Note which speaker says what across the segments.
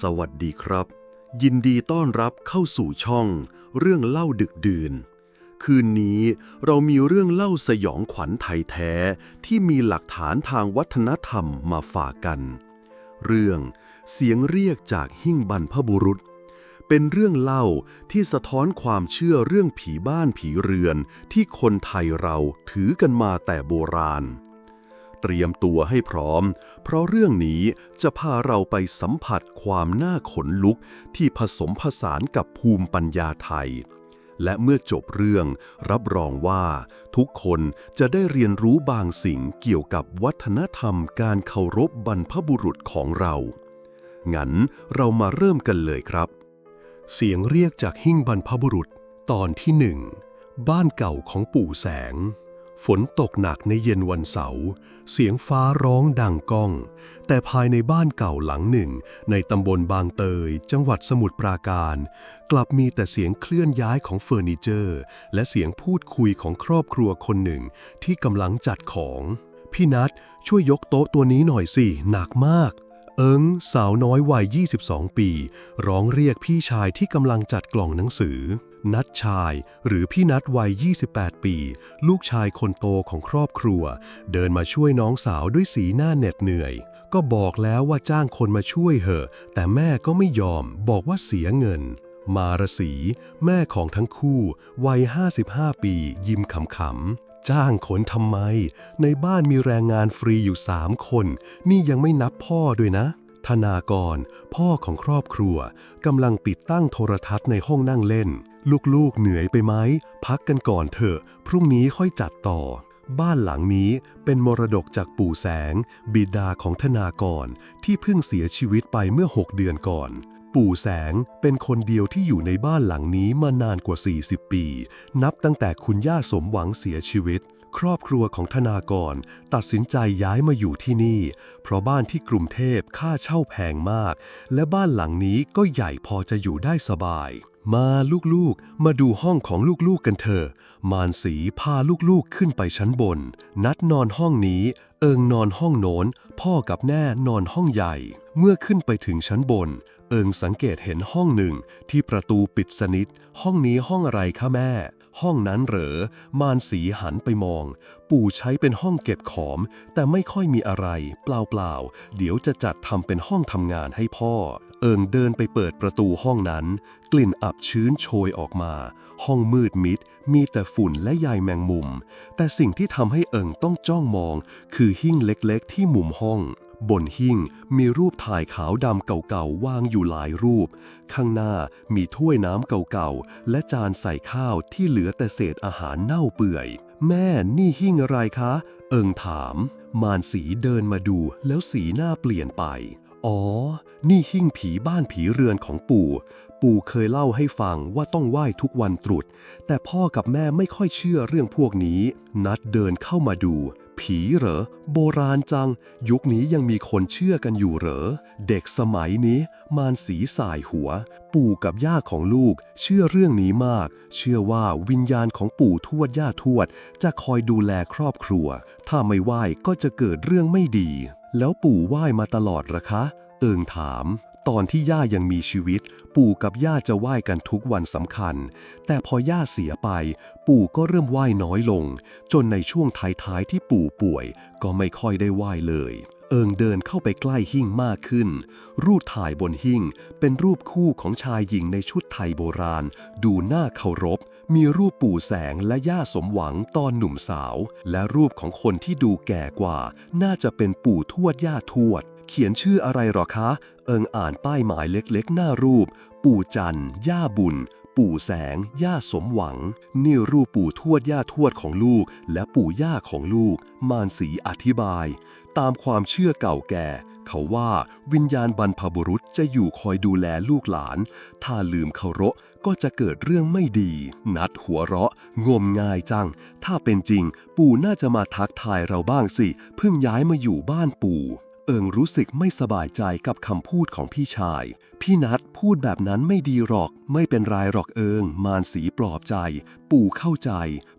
Speaker 1: สวัสดีครับ ยินดีต้อนรับเข้าสู่ช่อง เรื่องเล่าดึกดื่น คืนนี้เรามีเรื่องเล่าสยองขวัญไทยแท้ที่มีหลักฐานทางวัฒนธรรมมาฝากกัน เรื่องเสียงเรียกจากหิ้งบรรพบุรุษ เป็นเรื่องเล่าที่สะท้อนความเชื่อเรื่องผีบ้านผีเรือนที่คนไทยเราถือกันมาแต่โบราณ เตรียมตัวให้พร้อม เพราะเรื่องนี้จะพาเราไปสัมผัสความน่าขนลุกที่ผสมผสานกับภูมิปัญญาไทย และเมื่อจบเรื่องรับรองว่า ทุกคนจะได้เรียนรู้บางสิ่งเกี่ยวกับวัฒนธรรมการเคารพบรรพบุรุษของเรา งั้นเรามาเริ่มกันเลยครับ
Speaker 2: เสียงเรียกจากหิ้งบรรพบุรุษตอนที่หนึ่งบ้านเก่าของปู่แสง ฝนตกหนักในเย็นวันเสาร์ เสียงฟ้าร้องดังก้อง แต่ภายในบ้านเก่าหลังหนึ่ง ในตำบลบางเตย จังหวัดสมุทรปราการ กลับมีแต่เสียงเคลื่อนย้ายของเฟอร์นิเจอร์ และเสียงพูดคุยของครอบครัวคนหนึ่งที่กำลังจัดของ พี่นัทช่วยยกโต๊ะตัวนี้หน่อยสิ หนักมาก เอิงสาวน้อยวัย 22 ปี ร้องเรียกพี่ชายที่กำลังจัดกล่องหนังสือ นัดชาย หรือพี่นัดวัย 28 ปี ลูกชายคนโตของครอบครัว เดินมาช่วยน้องสาวด้วยสีหน้าเหน็ดเหนื่อย ก็บอกแล้วว่าจ้างคนมาช่วยเหอะ แต่แม่ก็ไม่ยอมบอกว่าเสียเงิน มารสี แม่ของทั้งคู่ วัย 55 ปี ยิ้มขำๆจ้างคนทำไม ในบ้านมีแรงงานฟรีอยู่สามคน นี่ยังไม่นับพ่อด้วยนะ ธนากร พ่อของครอบครัวกำลังติดตั้งโทรทัศน์ในห้องนั่งเล่น ลูกๆเหนื่อยไปไหม พักกันก่อนเถอะ พรุ่งนี้ค่อยจัดต่อ บ้านหลังนี้เป็นมรดกจากปู่แสง บิดาของธนากร ที่เพิ่งเสียชีวิตไปเมื่อ 6 เดือนก่อนปู่แสงเป็นคนเดียวที่อยู่ในบ้านหลังนี้มานานกว่า 40 ปี นับตั้งแต่คุณย่าสมหวังเสียชีวิต ครอบครัวของธนากร ตัดสินใจย้ายมาอยู่ที่นี่ เพราะบ้านที่กรุงเทพค่าเช่าแพงมาก และบ้านหลังนี้ก็ใหญ่พอจะอยู่ได้สบาย มาลูกๆ มาดูห้องของลูกๆกันเถอะ มานสีพาลูกๆขึ้นไปชั้นบน นัดนอนห้องนี้ เอิงนอนห้องโน้น พ่อกับแน่นอนห้องใหญ่ เมื่อขึ้นไปถึงชั้นบน เอิงสังเกตเห็นห้องหนึ่งที่ประตูปิดสนิท ห้องนี้ห้องอะไรคะแม่ ห้องนั้นเหรอ มานสีหันไปมอง ปู่ใช้เป็นห้องเก็บของ แต่ไม่ค่อยมีอะไร เปล่าๆ เดี๋ยวจะจัดทำเป็นห้องทำงานให้พ่อ เอิงเดินไปเปิดประตูห้องนั้น กลิ่นอับชื้นโชยออกมา ห้องมืดมิด มีแต่ฝุ่นและใยแมงมุม แต่สิ่งที่ทำให้เอิงต้องจ้องมอง คือหิ้งเล็กๆ ที่มุมห้อง บนหิ้งมีรูปถ่ายขาวดำเก่าๆวางอยู่หลายรูป ข้างหน้ามีถ้วยน้ำเก่าๆ และจานใส่ข้าวที่เหลือแต่เศษอาหารเน่าเปื่อย แม่นี่หิ้งอะไรคะ เอิงถาม มารสีเดินมาดูแล้วสีหน้าเปลี่ยนไป อ๋อ นี่หิ้งผีบ้านผีเรือนของปู่ ปู่เคยเล่าให้ฟังว่าต้องไหว้ทุกวันตรุษ แต่พ่อกับแม่ไม่ค่อยเชื่อเรื่องพวกนี้ นัดเดินเข้ามาดู ผีเหรอ โบราณจัง ยุคนี้ยังมีคนเชื่อกันอยู่เหรอ เด็กสมัยนี้ มารสีสายหัว ปู่กับย่าของลูก เชื่อเรื่องนี้มาก เชื่อว่าวิญญาณของปู่ทวดย่าทวด จะคอยดูแลครอบครัว ถ้าไม่ไหว้ก็จะเกิดเรื่องไม่ดี แล้วปู่ไหว้มาตลอดหรอคะ เอิงถาม ตอนที่ย่ายังมีชีวิต ปู่กับย่าจะไหว้กันทุกวันสำคัญ แต่พอย่าเสียไป ปู่ก็เริ่มไหว้น้อยลง จนในช่วงท้ายๆที่ปู่ป่วย ก็ไม่ค่อยได้ไหว้เลย เอิงเดินเข้าไปใกล้หิ้งมากขึ้น รูปถ่ายบนหิ้งเป็นรูปคู่ของชายหญิงในชุดไทยโบราณ ดูน่าเคารพ มีรูปปู่แสงและย่าสมหวังตอนหนุ่มสาว และรูปของคนที่ดูแก่กว่า น่าจะเป็นปู่ทวดย่าทวด เขียนชื่ออะไรหรอคะ เอิงอ่านป้ายหมายเล็กๆ หน้ารูป ปู่จันย่าบุญ ปู่แสง ย่าสมหวัง นี่รูปปู่ทวดย่าทวดของลูก และปู่ย่าของลูก มานสีอธิบาย ตามความเชื่อเก่าแก่ เขาว่าวิญญาณบรรพบุรุษจะอยู่คอยดูแลลูกหลาน ถ้าลืมเคารพก็จะเกิดเรื่องไม่ดี นัดหัวเราะ งมงายจัง ถ้าเป็นจริง ปู่น่าจะมาทักทายเราบ้างสิ เพิ่งย้ายมาอยู่บ้านปู่ เอิงรู้สึกไม่สบายใจกับคำพูดของพี่ชาย พี่นัดพูดแบบนั้นไม่ดีหรอก ไม่เป็นไรหรอกเอิง มารสีปลอบใจ ปู่เข้าใจ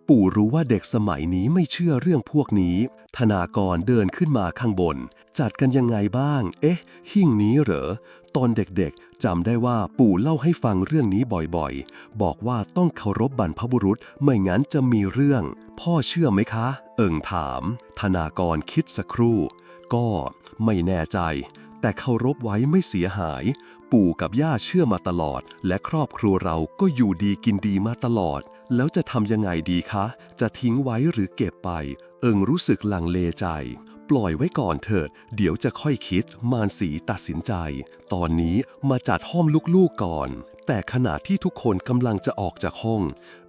Speaker 2: ปู่รู้ว่าเด็กสมัยนี้ไม่เชื่อเรื่องพวกนี้ ธนากรเดินขึ้นมาข้างบน จัดกันยังไงบ้าง เอ๊ะ หิ้งนี้เหรอ ตอนเด็กๆจำได้ว่าปู่เล่าให้ฟังเรื่องนี้บ่อยๆ บอกว่าต้องเคารพบรรพบุรุษ ไม่งั้นจะมีเรื่อง พ่อเชื่อไหมคะ เอิงถาม ธนากรคิดสักครู่ ก็ไม่แน่ใจ แต่เคารพไว้ไม่เสียหาย ปู่กับย่าเชื่อมาตลอด และครอบครัวเราก็อยู่ดีกินดีมาตลอด แล้วจะทำยังไงดีคะ จะทิ้งไว้หรือเก็บไป เอิงรู้สึกลังเลใจ ปล่อยไว้ก่อนเถิด เดี๋ยวจะค่อยคิด มารสีตัดสินใจ ตอนนี้มาจัดห้องลูกๆก่อนแต่ขณะที่ทุกคนกำลังจะออกจากห้อง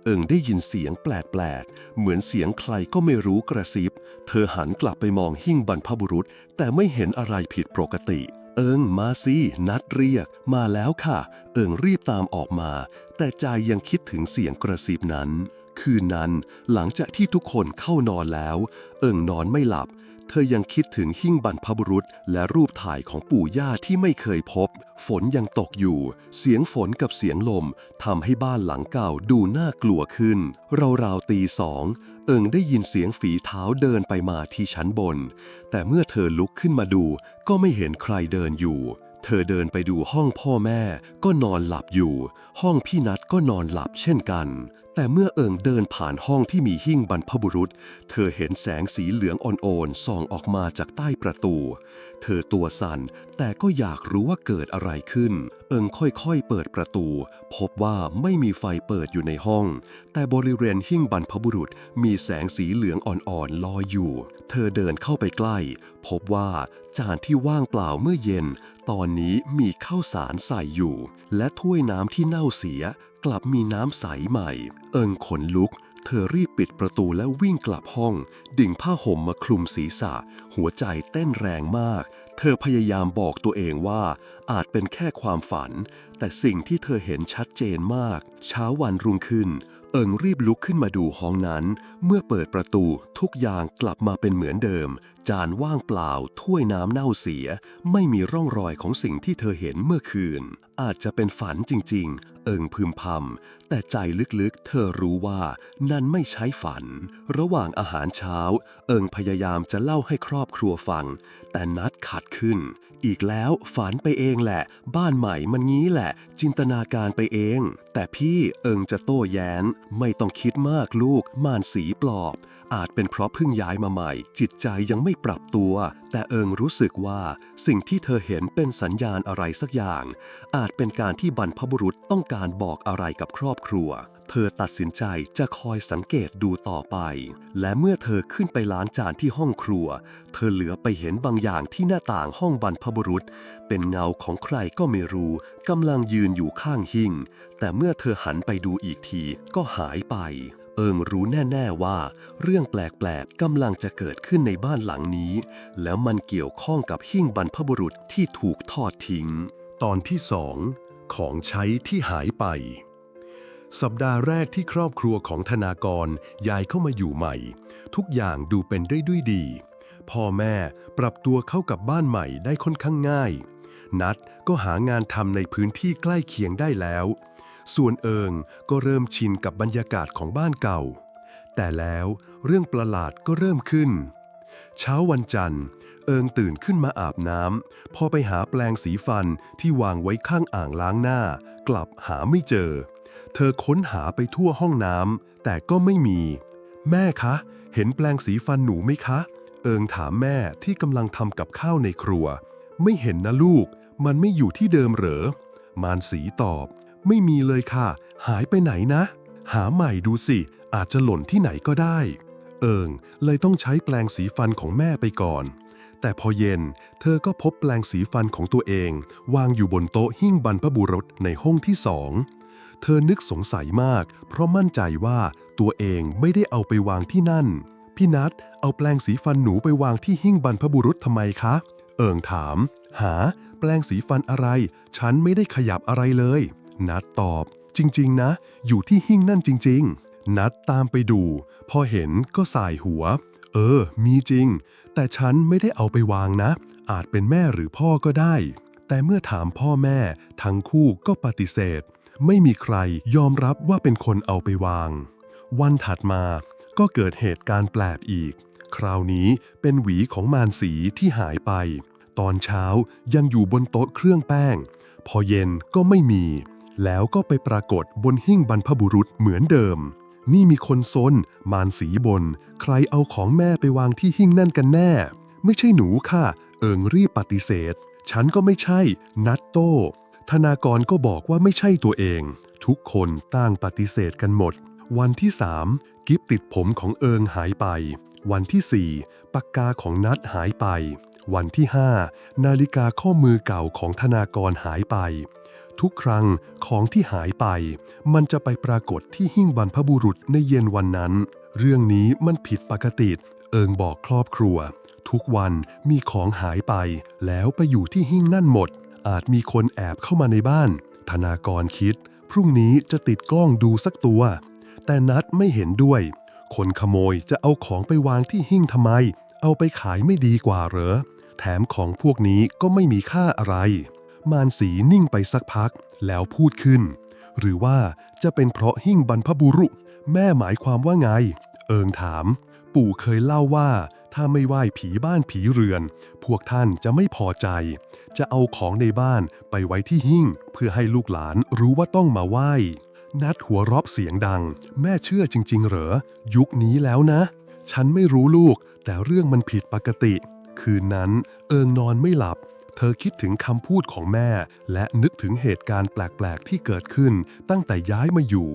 Speaker 2: เอิงได้ยินเสียงแปลกๆ เหมือนเสียงใครก็ไม่รู้กระซิบ เธอหันกลับไปมองหิ้งบรรพบุรุษ แต่ไม่เห็นอะไรผิดปกติ เอิงมาสินัดเรียก มาแล้วค่ะ เอิงรีบตามออกมา แต่ใจยังคิดถึงเสียงกระซิบนั้น คืนนั้นหลังจากที่ทุกคนเข้านอนแล้ว เอิงนอนไม่หลับ เธอยังคิดถึงหิ้งบรรพบุรุษ และรูปถ่ายของปู่ย่าที่ไม่เคยพบ ฝนยังตกอยู่ เสียงฝนกับเสียงลมทำให้บ้านหลังเก่าดูน่ากลัวขึ้น ราวๆตีสอง เอิงได้ยินเสียงฝีเท้าเดินไปมาที่ชั้นบน แต่เมื่อเธอลุกขึ้นมาดู ก็ไม่เห็นใครเดินอยู่เธอเดินไปดูห้องพ่อแม่ก็นอนหลับอยู่ ห้องพี่นัดก็นอนหลับเช่นกัน แต่เมื่อเอิงเดินผ่านห้องที่มีหิ้งบรรพบุรุษ เธอเห็นแสงสีเหลืองอ่อนๆส่องออกมาจากใต้ประตู เธอตัวสั่นแต่ก็อยากรู้ว่าเกิดอะไรขึ้น เอิงค่อยๆเปิดประตู พบว่าไม่มีไฟเปิดอยู่ในห้อง แต่บริเวณหิ้งบรรพบุรุษมีแสงสีเหลืองอ่อนๆลอยอยู่ เธอเดินเข้าไปใกล้ พบว่าจานที่ว่างเปล่าเมื่อเย็น ตอนนี้มีข้าวสารใส่อยู่ และถ้วยน้ำที่เน่าเสีย กลับมีน้ำใสใหม่ เอิงขนลุก เธอรีบปิดประตูและวิ่งกลับห้อง ดึงผ้าห่มมาคลุมศีรษะ หัวใจเต้นแรงมาก เธอพยายามบอกตัวเองว่า อาจเป็นแค่ความฝัน แต่สิ่งที่เธอเห็นชัดเจนมาก เช้าวันรุ่งขึ้น อิงรีบลุกขึ้นมาดูห้องนั้น เมื่อเปิดประตูทุกอย่างกลับมาเป็นเหมือนเดิม จานว่างเปล่า ถ้วยน้ำเน่าเสีย ไม่มีร่องรอยของสิ่งที่เธอเห็นเมื่อคืน อาจจะเป็นฝันจริง ๆ เอิงพึมพำแต่ใจลึกๆ เธอรู้ว่านั่นไม่ใช่ฝัน ระหว่างอาหารเช้า เอิงพยายามจะเล่าให้ครอบครัวฟัง แต่นัดขัดขึ้น อีกแล้วฝันไปเองแหละ บ้านใหม่มันงี้แหละ จินตนาการไปเอง แต่พี่เอิงจะโต้แย้งไม่ต้องคิดมากลูก ม่านสีปลอบ อาจเป็นเพราะเพิ่งย้ายมาใหม่ จิตใจยังไม่ปรับตัว แต่เอิงรู้สึกว่า สิ่งที่เธอเห็นเป็นสัญญาณอะไรสักอย่าง อาจเป็นการที่บรรพบุรุษต้องการบอกอะไรกับครอบครัว เธอตัดสินใจจะคอยสังเกตดูต่อไป และเมื่อเธอขึ้นไปล้างจานที่ห้องครัว เธอเหลือไปเห็นบางอย่างที่หน้าต่างห้องบรรพบุรุษ เป็นเงาของใครก็ไม่รู้กำลังยืนอยู่ข้างหิ้งแต่เมื่อเธอหันไปดูอีกทีก็หายไป เอิงรู้แน่ ๆว่า เรื่องแปลกๆกำลังจะเกิดขึ้นในบ้านหลังนี้ แล้วมันเกี่ยวข้องกับหิ้งบรรพบุรุษที่ถูกทอดทิ้ง ตอนที่สองของใช้ที่หายไป สัปดาห์แรกที่ครอบครัวของธนากรย้ายเข้ามาอยู่ใหม่ ทุกอย่างดูเป็นได้ด้วยดี พ่อแม่ปรับตัวเข้ากับบ้านใหม่ได้ค่อนข้างง่าย นัดก็หางานทำในพื้นที่ใกล้เคียงได้แล้ว ส่วนเอิงก็เริ่มชินกับบรรยากาศของบ้านเก่า แต่แล้วเรื่องประหลาดก็เริ่มขึ้น เช้าวันจันทร์ เอิงตื่นขึ้นมาอาบน้ำพอไปหาแปลงสีฟันที่วางไว้ข้างอ่างล้างหน้า กลับหาไม่เจอเเธอค้นหาไปทั่วห้องน้ำแต่ก็ไม่มี แม่คะ เห็นแปลงสีฟันหนูไหมคะ เอิงถามแม่ที่กำลังทำกับข้าวในครัว ไม่เห็นนะลูก มันไม่อยู่ที่เดิมเหรอ มานสีตอบ ไม่มีเลยค่ะ หายไปไหนนะ หาใหม่ดูสิ อาจจะหล่นที่ไหนก็ได้ เอิงเลยต้องใช้แปลงสีฟันของแม่ไปก่อน แต่พอเย็น เธอก็พบแปลงสีฟันของตัวเอง วางอยู่บนโต๊ะหิ้งบรรพบุรุษในห้องที่สอง เธอนึกสงสัยมาก เพราะมั่นใจว่าตัวเองไม่ได้เอาไปวางที่นั่น พี่นัทเอาแปลงสีฟันหนูไปวางที่หิ้งบรรพบุรุษทำไมคะ เอิงถาม หา แปลงสีฟันอะไร ฉันไม่ได้ขยับอะไรเลย นัดตอบ จริง ๆ นะ อยู่ที่หิ้งนั่นจริง ๆ นัดตามไปดู พอเห็นก็สายหัว เออ มีจริง แต่ฉันไม่ได้เอาไปวางนะ อาจเป็นแม่หรือพ่อก็ได้ แต่เมื่อถามพ่อแม่ ทั้งคู่ก็ปฏิเสธ ไม่มีใครยอมรับว่าเป็นคนเอาไปวาง วันถัดมาก็เกิดเหตุการณ์แปลกอีก คราวนี้เป็นหวีของมารสีที่หายไป ตอนเช้ายังอยู่บนโต๊ะเครื่องแป้ง พอเย็นก็ไม่มี แล้วก็ไปปรากฏบนหิ้งบรรพบุรุษเหมือนเดิม นี่มีคนซนมารสีบน ใครเอาของแม่ไปวางที่หิ้งนั่นกันแน่ ไม่ใช่หนูค่ะ เอิงรีบปฏิเสธ ฉันก็ไม่ใช่ นัดโต้ ธนากรก็บอกว่าไม่ใช่ตัวเอง ทุกคนต่างปฏิเสธกันหมด วันที่สามกิฟติดผมของเอิงหายไป วันที่สี่ปากกาของนัดหายไป วันที่ห้านาฬิกาข้อมือเก่าของธนากรหายไป ทุกครั้งของที่หายไป มันจะไปปรากฏที่หิ้งบรรพบุรุษในเย็นวันนั้น เรื่องนี้มันผิดปกติ เอิงบอกครอบครัว ทุกวันมีของหายไป แล้วไปอยู่ที่หิ้งนั่นหมด อาจมีคนแอบเข้ามาในบ้าน ธนากรคิด พรุ่งนี้จะติดกล้องดูสักตัว แต่นัดไม่เห็นด้วย คนขโมยจะเอาของไปวางที่หิ้งทำไม เอาไปขายไม่ดีกว่าเหรอ แถมของพวกนี้ก็ไม่มีค่าอะไร มารสีนิ่งไปสักพัก แล้วพูดขึ้น หรือว่าจะเป็นเพราะหิ้งบรรพบุรุษ แม่หมายความว่าไง เอิงถาม ปู่เคยเล่าว่าถ้าไม่ไหว้ผีบ้านผีเรือน พวกท่านจะไม่พอใจ จะเอาของในบ้านไปไว้ที่หิ้ง เพื่อให้ลูกหลานรู้ว่าต้องมาไหว้ นัดหัวราะเสียงดัง แม่เชื่อจริง ๆ เหรอ ยุคนี้แล้วนะ ฉันไม่รู้ลูก แต่เรื่องมันผิดปกติ คืนนั้น เอิงนอนไม่หลับ เธอคิดถึงคำพูดของแม่ และนึกถึงเหตุการณ์แปลก ๆ ที่เกิดขึ้นตั้งแต่ย้ายมาอยู่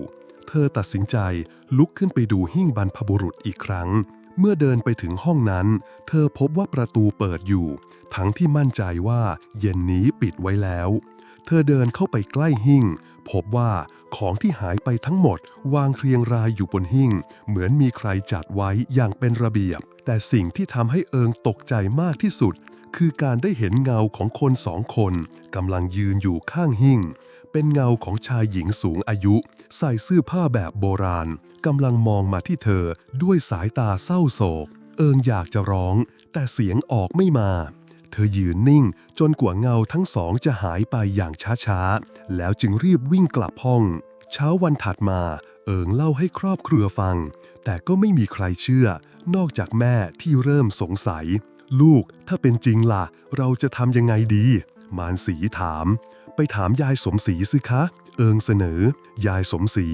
Speaker 2: เธอตัดสินใจลุกขึ้นไปดูหิ้งบรรพบุรุษอีกครั้งเมื่อเดินไปถึงห้องนั้น เธอพบว่าประตูเปิดอยู่ ทั้งที่มั่นใจว่าเย็นนี้ปิดไว้แล้ว เธอเดินเข้าไปใกล้หิ้งพบว่าของที่หายไปทั้งหมดวางเรียงรายอยู่บนหิ้งเหมือนมีใครจัดไว้อย่างเป็นระเบียบ แต่สิ่งที่ทำให้เอิงตกใจมากที่สุด คือการได้เห็นเงาของคนสองคนกำลังยืนอยู่ข้างหิ้งเป็นเงาของชายหญิงสูงอายุ ใส่เสื้อผ้าแบบโบราณกำลังมองมาที่เธอด้วยสายตาเศร้าโศก เอิงอยากจะร้อง แต่เสียงออกไม่มา เธอยืนนิ่งจนกว่าเงาทั้งสองจะหายไปอย่างช้าๆ แล้วจึงรีบวิ่งกลับห้อง เช้าวันถัดมา เอิงเล่าให้ครอบครัวฟัง แต่ก็ไม่มีใครเชื่อ นอกจากแม่ที่เริ่มสงสัย ลูกถ้าเป็นจริงล่ะ เราจะทำยังไงดี มารสีถาม ไปถามยายสมศรีสิคะ เอิงเสนอ ยายสมศรี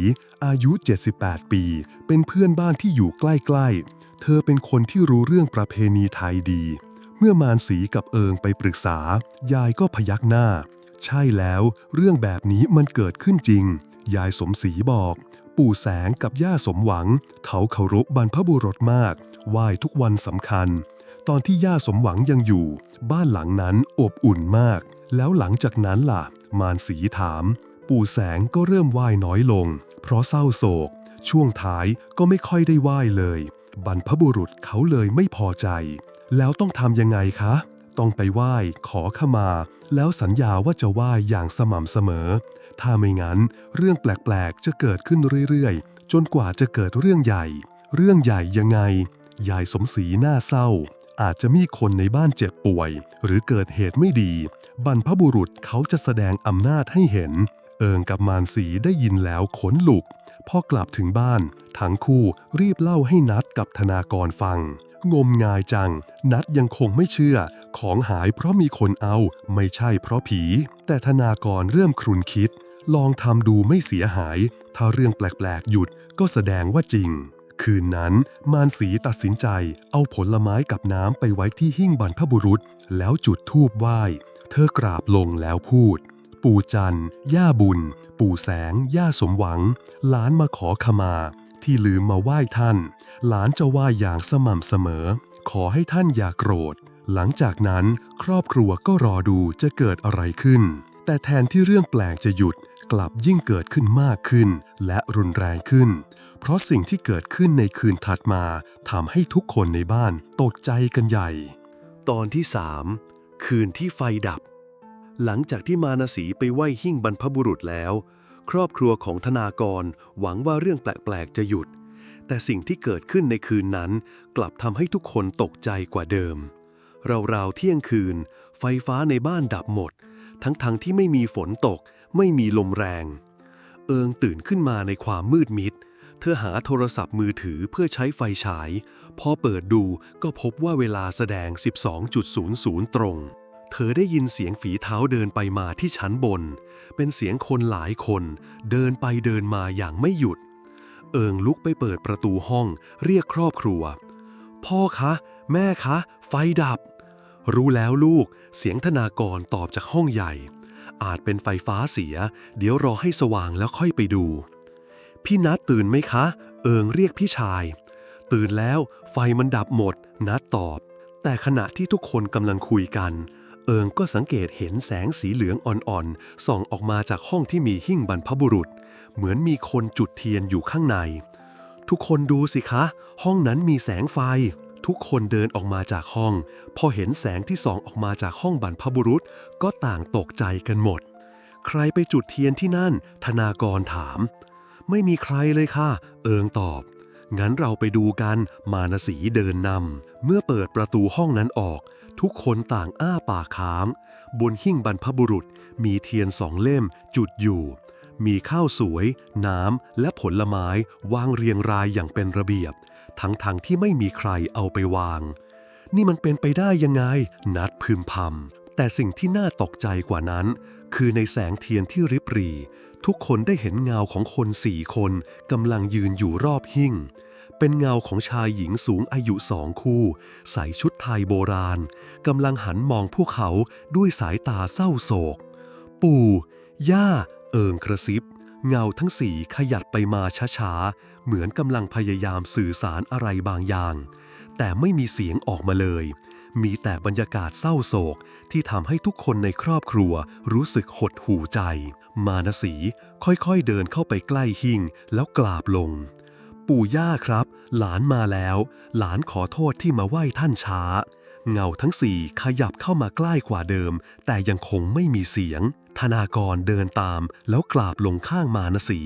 Speaker 2: อายุ 78 ปี เป็นเพื่อนบ้านที่อยู่ใกล้ๆ เธอเป็นคนที่รู้เรื่องประเพณีไทยดี เมื่อมารสีกับเอิงไปปรึกษา ยายก็พยักหน้า ใช่แล้วเรื่องแบบนี้มันเกิดขึ้นจริง ยายสมศรีบอก ปู่แสงกับย่าสมหวัง เขาเคารพบรรพบุรุษมากไหว้ทุกวันสำคัญ ตอนที่ย่าสมหวังยังอยู่ บ้านหลังนั้นอบอุ่นมาก แล้วหลังจากนั้นล่ะ มารสีถาม ปู่แสงก็เริ่มไหว้น้อยลง เพราะเศร้าโศก ช่วงท้ายก็ไม่ค่อยได้ไหว้เลย บรรพบุรุษเขาเลยไม่พอใจ แล้วต้องทำยังไงคะ ต้องไปไหว้ ขอขมา แล้วสัญญาว่าจะไหว้อย่างสม่ำเสมอ ถ้าไม่งั้น เรื่องแปลกๆ จะเกิดขึ้นเรื่อยๆ จนกว่าจะเกิดเรื่องใหญ่ เรื่องใหญ่ยังไง ยายสมศรีหน้าเศร้า อาจจะมีคนในบ้านเจ็บป่วย หรือเกิดเหตุไม่ดี บรรพบุรุษเขาจะแสดงอำนาจให้เห็น เอิงกับมารสีได้ยินแล้วขนลุก พอกลับถึงบ้าน ทั้งคู่รีบเล่าให้นัดกับธนากรฟัง งมงายจัง นัดยังคงไม่เชื่อ ของหายเพราะมีคนเอาไม่ใช่เพราะผี แต่ธนากรเริ่มครุนคิด ลองทำดูไม่เสียหาย ถ้าเรื่องแปลกๆหยุดก็แสดงว่าจริง คืนนั้นมารสีตัดสินใจ เอาผลไม้กับน้ำไปไว้ที่หิ้งบรรพบุรุษ แล้วจุดธูปไหว้ เธอกราบลงแล้วพูด ปู่จันย่าบุญ ปู่แสง ย่าสมหวังหลานมาขอขมา ที่ลืมมาไหว้ท่าน หลานจะไหว้อย่างสม่ำเสมอ ขอให้ท่านอย่าโกรธ หลังจากนั้นครอบครัวก็รอดูจะเกิดอะไรขึ้น แต่แทนที่เรื่องแปลกจะหยุดกลับยิ่งเกิดขึ้นมากขึ้น และรุนแรงขึ้น เพราะสิ่งที่เกิดขึ้นในคืนถัดมาทำให้ทุกคนในบ้านตกใจกันใหญ่
Speaker 1: ตอนที่3คืนที่ไฟดับ หลังจากที่มานสีไปไหว้หิ้งบรรพบุรุษแล้ว ครอบครัวของธนากรหวังว่าเรื่องแปลก ๆ จะหยุด แต่สิ่งที่เกิดขึ้นในคืนนั้น กลับทำให้ทุกคนตกใจกว่าเดิม ราวๆเที่ยงคืน ไฟฟ้าในบ้านดับหมด ทั้งๆทที่ไม่มีฝนตก ไม่มีลมแรง เอิงตื่นขึ้นมาในความมืดมิด เธอหาโทรศัพท์มือถือเพื่อใช้ไฟฉาย พอเปิดดูก็พบว่าเวลาแสดง 12.00 ตรง
Speaker 2: เธอได้ยินเสียงฝีเท้าเดินไปมาที่ชั้นบน เป็นเสียงคนหลายคน เดินไปเดินมาอย่างไม่หยุด เอิงลุกไปเปิดประตูห้อง เรียกครอบครัว พ่อคะ แม่คะ ไฟดับ รู้แล้วลูก เสียงธนากรตอบจากห้องใหญ่ อาจเป็นไฟฟ้าเสีย เดี๋ยวรอให้สว่างแล้วค่อยไปดู พี่นัดตื่นไหมคะ เอิงเรียกพี่ชาย ตื่นแล้ว ไฟมันดับหมด นัดตอบ แต่ขณะที่ทุกคนกำลังคุยกันเอิงก็สังเกตเห็นแสงสีเหลืองอ่อนๆ ส่องออกมาจากห้องที่มีหิ้งบรรพบุรุษ เหมือนมีคนจุดเทียนอยู่ข้างใน ทุกคนดูสิคะ ห้องนั้นมีแสงไฟ ทุกคนเดินออกมาจากห้อง พอเห็นแสงที่ส่องออกมาจากห้องบรรพบุรุษก็ต่างตกใจกันหมด ใครไปจุดเทียนที่นั่น ธนากรถาม ไม่มีใครเลยค่ะ เอิงตอบ งั้นเราไปดูกัน มานสีเดินนำเมื่อเปิดประตูห้องนั้นออกทุกคนต่างอ้าปากค้าง บนหิ้งบรรพบุรุษมีเทียนสองเล่มจุดอยู่ มีข้าวสวย น้ำ และผลไม้วางเรียงรายอย่างเป็นระเบียบ ทั้งๆทที่ไม่มีใครเอาไปวาง นี่มันเป็นไปได้ยังไง นัดพึมพำแต่สิ่งที่น่าตกใจกว่านั้น คือในแสงเทียนที่ริบหรี ทุกคนได้เห็นเงาของคนสี่คนกำลังยืนอยู่รอบหิ้งเป็นเงาของชายหญิงสูงอายุสองคู่ ใส่ชุดไทยโบราณกำลังหันมองพวกเขาด้วยสายตาเศร้าโศก ปู่ ย่า อิงกระซิบ เงาทั้งสี่ขยับไปมาช้าๆ เหมือนกำลังพยายามสื่อสารอะไรบางอย่าง แต่ไม่มีเสียงออกมาเลย มีแต่บรรยากาศเศร้าโศกที่ทำให้ทุกคนในครอบครัวรู้สึกหดหูใจ มานสีค่อยๆเดินเข้าไปใกล้หิ้งแล้วกราบลง ปู่ย่าครับ หลานมาแล้ว หลานขอโทษที่มาไหว้ท่านช้า เงาทั้งสี่ขยับเข้ามาใกล้กว่าเดิม แต่ยังคงไม่มีเสียง ธนากรเดินตามแล้วกราบลงข้างมานสี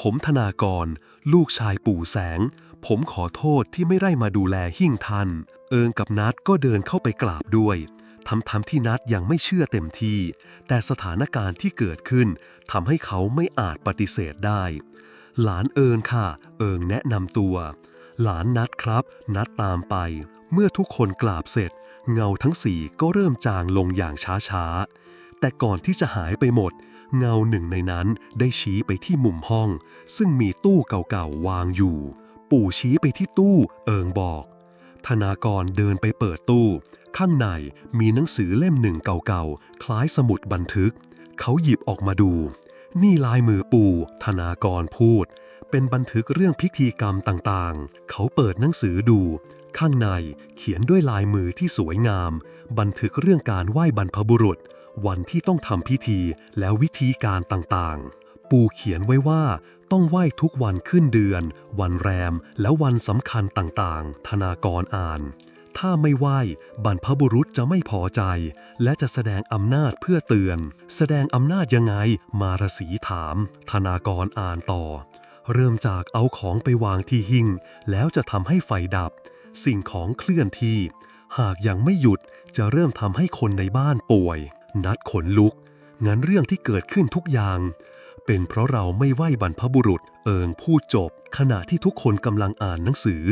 Speaker 2: ผมธนากร ลูกชายปู่แสง ผมขอโทษที่ไม่ได้มาดูแลหิ้งท่านเอิงกับนัดก็เดินเข้าไปกราบด้วยทำทำที่นัดยังไม่เชื่อเต็มที่ แต่สถานการณ์ที่เกิดขึ้นทำให้เขาไม่อาจปฏิเสธได้ หลานเอิงค่ะ เอิงแนะนำตัว หลานนัดครับ นัดตามไป เมื่อทุกคนกราบเสร็จ เงาทั้งสี่ก็เริ่มจางลงอย่างช้าๆ แต่ก่อนที่จะหายไปหมด เงาหนึ่งในนั้นได้ชี้ไปที่มุมห้อง ซึ่งมีตู้เก่าๆวางอยู่ ปู่ชี้ไปที่ตู้เอิงบอก ธนากรเดินไปเปิดตู้ ข้างในมีหนังสือเล่มหนึ่งเก่าๆ คล้ายสมุดบันทึก เขาหยิบออกมาดู นี่ลายมือปู่ ธนากรพูด เป็นบันทึกเรื่องพิธีกรรมต่างๆ เขาเปิดหนังสือดูข้างในเขียนด้วยลายมือที่สวยงาม บันทึกเรื่องการไหว้บรรพบุรุษ วันที่ต้องทำพิธีแล้ววิธีการต่างๆ ปู่เขียนไว้ว่าต้องไหว้ทุกวันขึ้นเดือน วันแรม และวันสำคัญต่างๆ ธนากรอ่าน ถ้าไม่ไหว้บรรพบุรุษจะไม่พอใจ และจะแสดงอำนาจเพื่อเตือน แสดงอำนาจยังไง มารสีถาม ธนากรอ่านต่อ เริ่มจากเอาของไปวางที่หิ้งแล้วจะทำให้ไฟดับ สิ่งของเคลื่อนที่ หากยังไม่หยุดจะเริ่มทำให้คนในบ้านป่วย นัดขนลุก งั้นเรื่องที่เกิดขึ้นทุกอย่าง เป็นเพราะเราไม่ไหวบรรพบุรุษ เอิงพูดจบ ขณะที่ทุกคนกำลังอ่านหนังสือ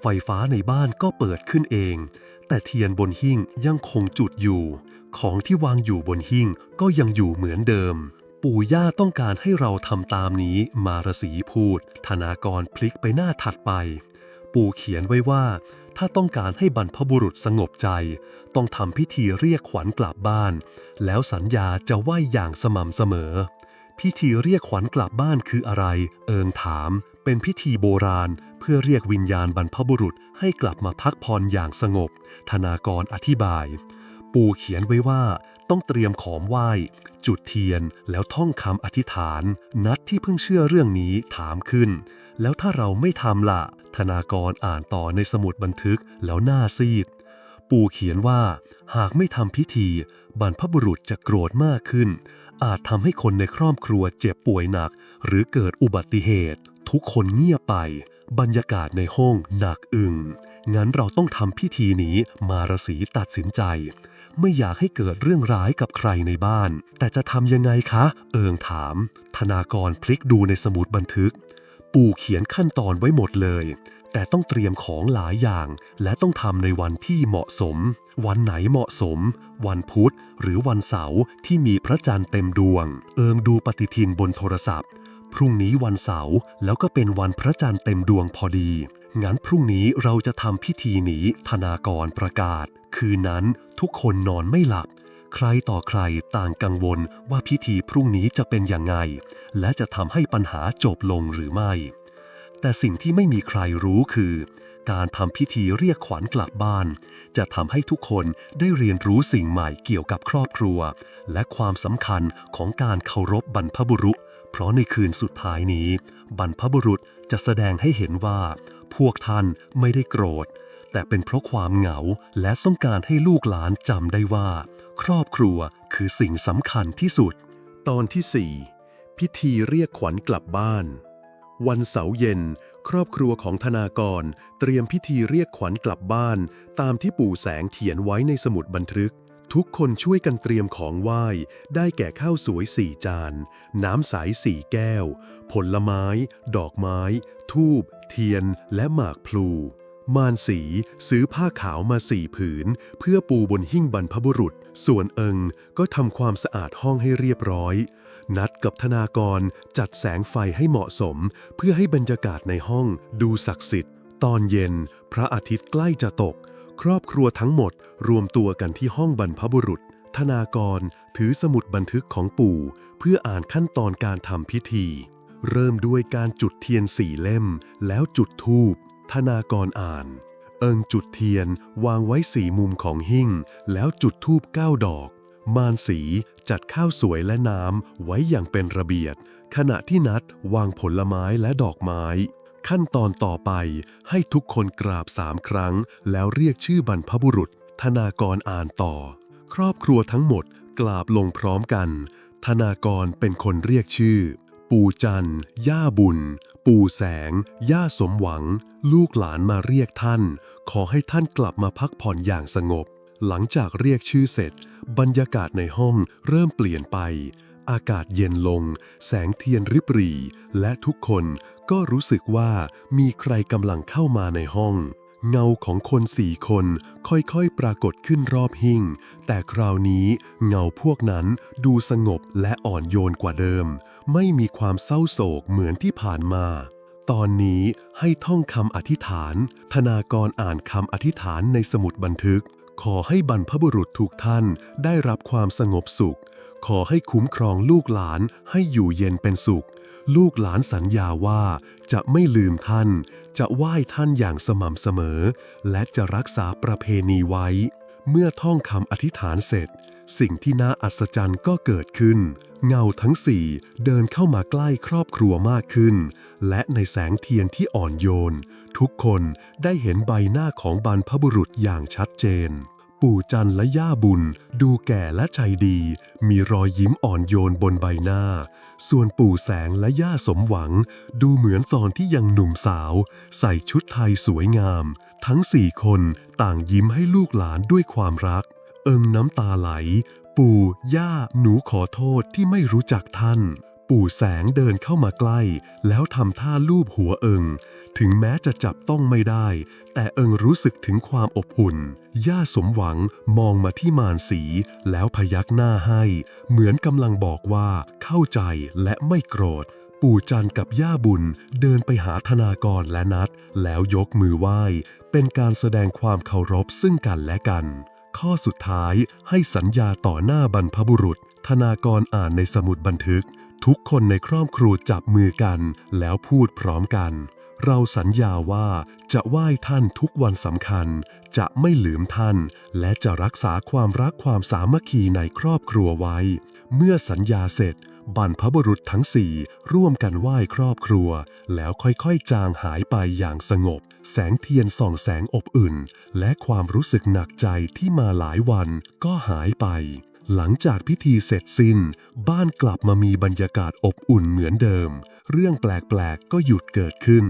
Speaker 2: ไฟฟ้าในบ้านก็เปิดขึ้นเอง แต่เทียนบนหิ้งยังคงจุดอยู่ ของที่วางอยู่บนหิ้งก็ยังอยู่เหมือนเดิมปู่ย่าต้องการให้เราทำตามนี้มารสีพูด ธนากรพลิกไปหน้าถัดไป ปู่เขียนไว้ว่า ถ้าต้องการให้บรรพบุรุษสงบใจ ต้องทำพิธีเรียกขวัญกลับบ้าน แล้วสัญญาจะไหวอย่างสม่ำเสมอ พิธีเรียกขวัญกลับบ้านคืออะไร เอิงถาม เป็นพิธีโบราณ เพื่อเรียกวิญญาณบรรพบุรุษให้กลับมาพักผ่อนอย่างสงบ ธนากรอธิบาย ปู่เขียนไว้ว่าต้องเตรียมของไหว้ จุดเทียนแล้วท่องคำอธิษฐาน นัดที่เพิ่งเชื่อเรื่องนี้ถามขึ้น แล้วถ้าเราไม่ทำล่ะ ธนากรอ่านต่อในสมุดบันทึกแล้วหน้าซีด ปู่เขียนว่า หากไม่ทำพิธี บรรพบุรุษจะโกรธมากขึ้น อาจทำให้คนในครอบครัวเจ็บป่วยหนัก หรือเกิดอุบัติเหตุ ทุกคนเงียบไป บรรยากาศในห้องหนักอึงงั้นเราต้องทำพิธีนี้มารสีตัดสินใจ ไม่อยากให้เกิดเรื่องร้ายกับใครในบ้าน แต่จะทำยังไงคะ เอิงถาม ธนากรพลิกดูในสมุดบันทึก ปู่เขียนขั้นตอนไว้หมดเลย แต่ต้องเตรียมของหลายอย่าง และต้องทำในวันที่เหมาะสม วันไหนเหมาะสม วันพุธ หรือวันเสาร์ที่มีพระจันทร์เต็มดวง เอิงดูปฏิทินบนโทรศัพท์ พรุ่งนี้วันเสาร์แล้วก็เป็นวันพระจันทร์เต็มดวงพอดี งั้นพรุ่งนี้เราจะทำพิธีหนีธนากรประกาศ คืนนั้นทุกคนนอนไม่หลับ ใครต่อใครต่างกังวลว่าพิธีพรุ่งนี้จะเป็นอย่างไง และจะทำให้ปัญหาจบลงหรือไม่ แต่สิ่งที่ไม่มีใครรู้คือ การทำพิธีเรียกขวัญกลับบ้าน จะทำให้ทุกคนได้เรียนรู้สิ่งใหม่เกี่ยวกับครอบครัว และความสำคัญของการเคารพบรรพบุรุษ เพราะในคืนสุดท้ายนี้ บรรพบุรุษจะแสดงให้เห็นว่า พวกท่านไม่ได้โกรธ แต่เป็นเพราะความเหงาและต้องการให้ลูกหลานจำได้ว่า ครอบครัวคือสิ่งสำคัญที่สุด
Speaker 1: ตอนที่ 4 พิธีเรียกขวัญกลับบ้าน วันเสาร์เย็น ครอบครัวของธนากร เตรียมพิธีเรียกขวัญกลับบ้าน ตามที่ปู่แสงเขียนไว้ในสมุดบันทึก ทุกคนช่วยกันเตรียมของไหว้ ได้แก่ข้าวสวยสี่จาน น้ำใสสี่แก้ว ผลไม้ ดอกไม้ ทูบ เทียน และหมากพลู มานสีซื้อผ้าขาวมาสี่ผืน เพื่อปูบนหิ้งบรรพบุรุษ ส่วนเอิงก็ทำความสะอาดห้องให้เรียบร้อย นัดกับธนากรจัดแสงไฟให้เหมาะสม เพื่อให้บรรยากาศในห้องดูศักดิ์สิทธิ์ ตอนเย็น พระอาทิตย์ใกล้จะตก ครอบครัวทั้งหมดรวมตัวกันที่ห้องบรรพบุรุษ ธนากรถือสมุดบันทึกของปู่ เพื่ออ่านขั้นตอนการทำพิธี เริ่มด้วยการจุดเทียนสี่เล่ม แล้วจุดธูป ธนากรอ่าน เอิงจุดเทียนวางไว้สี่มุมของหิ้ง แล้วจุดธูปเก้าดอก มานสีจัดข้าวสวยและน้ำไว้อย่างเป็นระเบียบขณะที่นัดวางผลไม้และดอกไม้ ขั้นตอนต่อไปให้ทุกคนกราบสามครั้ง แล้วเรียกชื่อบรรพบุรุษ ธนากรอ่านต่อ ครอบครัวทั้งหมดกราบลงพร้อมกัน ธนากรเป็นคนเรียกชื่อ ปู่จันย่าบุญ ปู่แสง ย่าสมหวัง ลูกหลานมาเรียกท่าน ขอให้ท่านกลับมาพักผ่อนอย่างสงบ หลังจากเรียกชื่อเสร็จ บรรยากาศในห้องเริ่มเปลี่ยนไป อากาศเย็นลง แสงเทียนริบหรี่ และทุกคนก็รู้สึกว่ามีใครกำลังเข้ามาในห้อง เงาของคนสี่คนค่อยๆ ปรากฏขึ้นรอบหิ่ง แต่คราวนี้เงาพวกนั้นดูสงบและอ่อนโยนกว่าเดิม ไม่มีความเศร้าโศกเหมือนที่ผ่านมา ตอนนี้ให้ท่องคำอธิษฐาน ธนากรอ่านคำอธิษฐานในสมุดบันทึก ขอให้บรรพบุรุษทุกท่านได้รับความสงบสุข ขอให้คุ้มครองลูกหลานให้อยู่เย็นเป็นสุข ลูกหลานสัญญาว่าจะไม่ลืมท่าน จะไหว้ท่านอย่างสม่ำเสมอ และจะรักษาประเพณีไว้ เมื่อท่องคำอธิษฐานเสร็จ สิ่งที่น่าอัศจรรย์ก็เกิดขึ้น เงาทั้งสี่เดินเข้ามาใกล้ครอบครัวมากขึ้น และในแสงเทียนที่อ่อนโยน ทุกคนได้เห็นใบหน้าของบรรพบุรุษอย่างชัดเจน ปู่จันและย่าบุญ ดูแก่และใจดี มีรอยยิ้มอ่อนโยนบนใบหน้า ส่วนปู่แสงและย่าสมหวัง ดูเหมือนตอนที่ยังหนุ่มสาว ใส่ชุดไทยสวยงาม ทั้งสี่คนต่างยิ้มให้ลูกหลานด้วยความรัก อิงน้ำตาไหล ปู่ย่าหนูขอโทษที่ไม่รู้จักท่าน ปู่แสงเดินเข้ามาใกล้ แล้วทำท่าลูบหัวเอิง ถึงแม้จะจับต้องไม่ได้ แต่เอิงรู้สึกถึงความอบอุ่น ย่าสมหวังมองมาที่มารสี แล้วพยักหน้าให้ เหมือนกำลังบอกว่าเข้าใจและไม่โกรธปู่จันกับย่าบุญเดินไปหาธนากรและนัด แล้วยกมือไหว้ เป็นการแสดงความเคารพซึ่งกันและกัน ข้อสุดท้ายให้สัญญาต่อหน้าบรรพบุรุษ ธนากรอ่านในสมุดบันทึก ทุกคนในครอบครัวจับมือกัน แล้วพูดพร้อมกัน เราสัญญาว่าจะไหว้ท่านทุกวันสำคัญ จะไม่ลืมท่าน และจะรักษาความรักความสามัคคีในครอบครัวไว้ เมื่อสัญญาเสร็จ บรรพบุรุษทั้งสี่ร่วมกันไหว้ครอบครัว แล้วค่อยๆ จางหายไปอย่างสงบ แสงเทียนส่องแสงอบอุ่น และความรู้สึกหนักใจที่มาหลายวันก็หายไป หลังจากพิธีเสร็จสิ้น บ้านกลับมามีบรรยากาศอบอุ่นเหมือนเดิม เรื่องแปลกๆ ก็หยุดเกิดขึ้น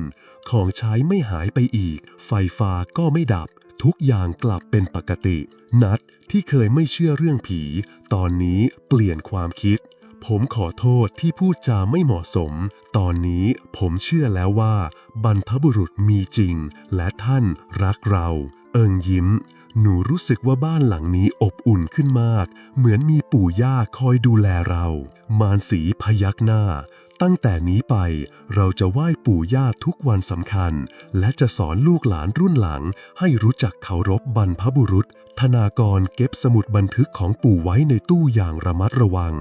Speaker 1: ของใช้ไม่หายไปอีก ไฟฟ้าก็ไม่ดับทุกอย่างกลับเป็นปกติ นัดที่เคยไม่เชื่อเรื่องผี ตอนนี้เปลี่ยนความคิด ผมขอโทษที่พูดจาไม่เหมาะสม ตอนนี้ผมเชื่อแล้วว่า บรรพบุรุษมีจริง และท่านรักเรา เอิงยิ้ม
Speaker 2: หนูรู้สึกว่าบ้านหลังนี้อบอุ่นขึ้นมาก เหมือนมีปู่ย่าคอยดูแลเรา มารสีพยักหน้า ตั้งแต่นี้ไปเราจะไหว้ปู่ย่าทุกวันสำคัญ และจะสอนลูกหลานรุ่นหลังให้รู้จักเคารพบรรพบุรุษ ธนากรเก็บสมุดบันทึกของปู่ไว้ในตู้อย่างระมัดระวัง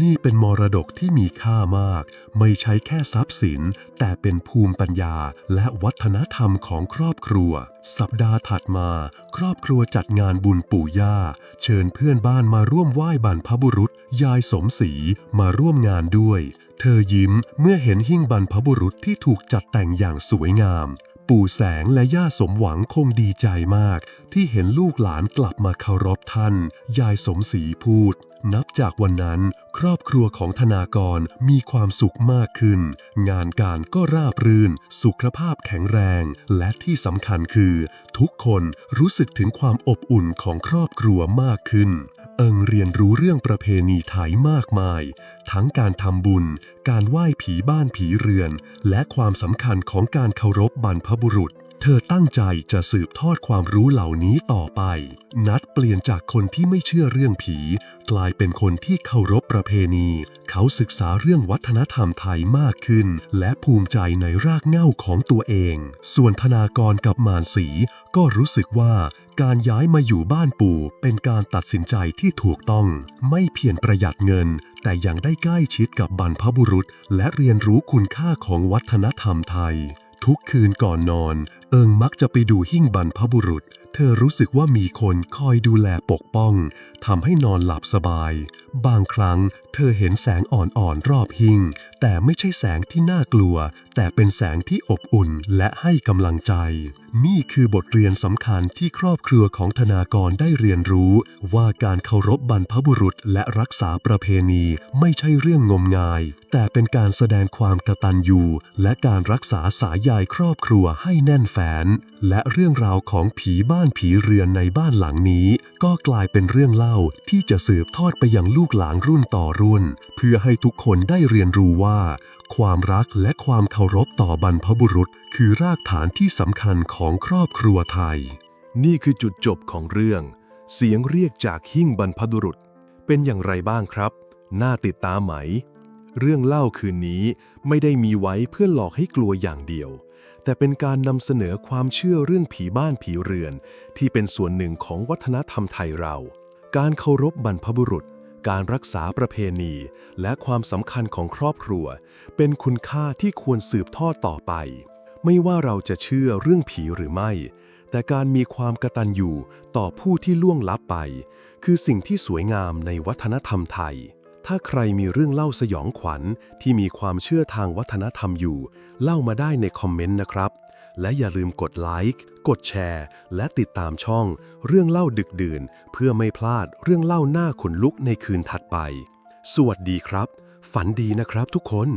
Speaker 2: นี่เป็นมรดกที่มีค่ามาก ไม่ใช่แค่ทรัพย์สิน แต่เป็นภูมิปัญญาและวัฒนธรรมของครอบครัว สัปดาห์ถัดมา ครอบครัวจัดงานบุญปู่ย่า เชิญเพื่อนบ้านมาร่วมไหว้บรรพบุรุษ ยายสมศรีมาร่วมงานด้วย เธอยิ้มเมื่อเห็นหิ้งบรรพบุรุษที่ถูกจัดแต่งอย่างสวยงาม ปู่แสงและย่าสมหวังคงดีใจมาก ที่เห็นลูกหลานกลับมาเคารพท่าน ยายสมศรีพูด นับจากวันนั้น ครอบครัวของธนากรมีความสุขมากขึ้น งานการก็ราบรื่น สุขภาพแข็งแรง และที่สำคัญคือ ทุกคนรู้สึกถึงความอบอุ่นของครอบครัวมากขึ้น เอิงเรียนรู้เรื่องประเพณีไทยมากมาย ทั้งการทำบุญ การไหว้ผีบ้านผีเรือน และความสำคัญของการเคารพบรรพบุรุษ เธอตั้งใจจะสืบทอดความรู้เหล่านี้ต่อไป นัดเปลี่ยนจากคนที่ไม่เชื่อเรื่องผี กลายเป็นคนที่เคารพประเพณี เขาศึกษาเรื่องวัฒนธรรมไทยมากขึ้น และภูมิใจในรากเหง้าของตัวเอง ส่วนธนากรกับมารสีก็รู้สึกว่าการย้ายมาอยู่บ้านปู่เป็นการตัดสินใจที่ถูกต้อง ไม่เพียงประหยัดเงิน แต่ยังได้ใกล้ชิดกับบรรพบุรุษ และเรียนรู้คุณค่าของวัฒนธรรมไทย ทุกคืนก่อนนอน เอิงมักจะไปดูหิ้งบรรพบุรุษ เธอรู้สึกว่ามีคนคอยดูแลปกป้องทำให้นอนหลับสบาย บางครั้งเธอเห็นแสงอ่อนๆรอบหิ้งแต่ไม่ใช่แสงที่น่ากลัว แต่เป็นแสงที่อบอุ่นและให้กำลังใจ นี่คือบทเรียนสำคัญที่ครอบครัวของธนากรได้เรียนรู้ ว่าการเคารพบรรพบุรุษและรักษาประเพณีไม่ใช่เรื่องงมงาย แต่เป็นการแสดงความกตัญญูและการรักษาสายใยครอบครัวให้แน่นแฟ้นและเรื่องราวของผีบ้านผีเรือนในบ้านหลังนี้ ก็กลายเป็นเรื่องเล่าที่จะสืบทอดไปยังลูกหลานรุ่นต่อรุ่น เพื่อให้ทุกคนได้เรียนรู้ว่า ความรักและความเคารพต่อบรรพบุรุษ คือรากฐานที่สำคัญของครอบครัวไทย
Speaker 1: นี่คือจุดจบของเรื่อง เสียงเรียกจากหิ้งบรรพบุรุษ เป็นอย่างไรบ้างครับ น่าติดตามไหม เรื่องเล่าคืนนี้ไม่ได้มีไว้เพื่อหลอกให้กลัวอย่างเดียว แต่เป็นการนำเสนอความเชื่อเรื่องผีบ้านผีเรือน ที่เป็นส่วนหนึ่งของวัฒนธรรมไทยเรา การเคารพบรรพบุรุษ การรักษาประเพณี และความสำคัญของครอบครัว เป็นคุณค่าที่ควรสืบทอดต่อไป ไม่ว่าเราจะเชื่อเรื่องผีหรือไม่ แต่การมีความกตัญญูต่อผู้ที่ล่วงลับไป คือสิ่งที่สวยงามในวัฒนธรรมไทย ถ้าใครมีเรื่องเล่าสยองขวัญที่มีความเชื่อทางวัฒนธรรมอยู่ เล่ามาได้ในคอมเมนต์นะครับ และอย่าลืมกดไลค์กดแชร์ และติดตามช่อง เรื่องเล่าดึกดื่น เพื่อไม่พลาดเรื่องเล่าหน้าขนลุกในคืนถัดไป สวัสดีครับ ฝันดีนะครับทุกคน